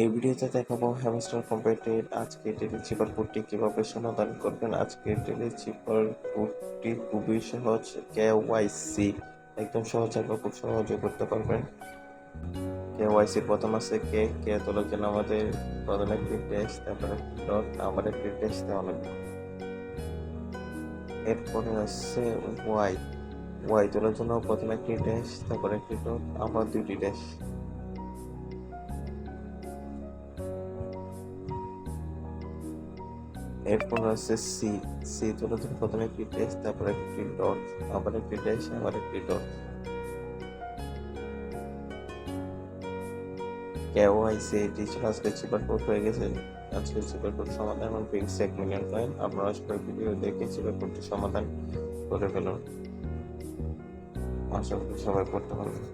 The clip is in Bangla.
এই ভিডিওতে দেখাবো হ্যামস্টার কম্পিউটার আজকে টেলি চিপার কোডটি কীভাবে সমাধান করবেন। আজকে টেলি চিপার কোডটি খুবই সহজ কে ওয়াইসি একদম সহজ একবার খুব সহজে করতে পারবেন। কে ওয়াইসি প্রথম আছে কে কে তোলার জন্য আমাদের প্রথমে একটি টেস্ট তারপরে ডট আবার একটি টেস্ট দেওয়া লাগবে। এরপরে আছে ওয়াই ওয়াই তোলার জন্য প্রথমে একটি টেস্ট তারপরে একটি ডট আবার দুটি টেস্ট এরপর আছে সি সি তোলার জন্য প্রথমে একটি টেস্ট তারপর একটি ডট আবার একটি টেস্ট আবার একটি ডট কেওয়াইসি এটি ছিল আজকে চিপার কোড হয়ে গেছে। আজকে চিপার কোড সমাধান এবং পিক্স এক মিলিয়ন কয়েন আপনারা সবাই ভিডিও দেখে চিপার কোডটি সমাধান করে ফেলুন আশা করি সবাই করতে পারবেন।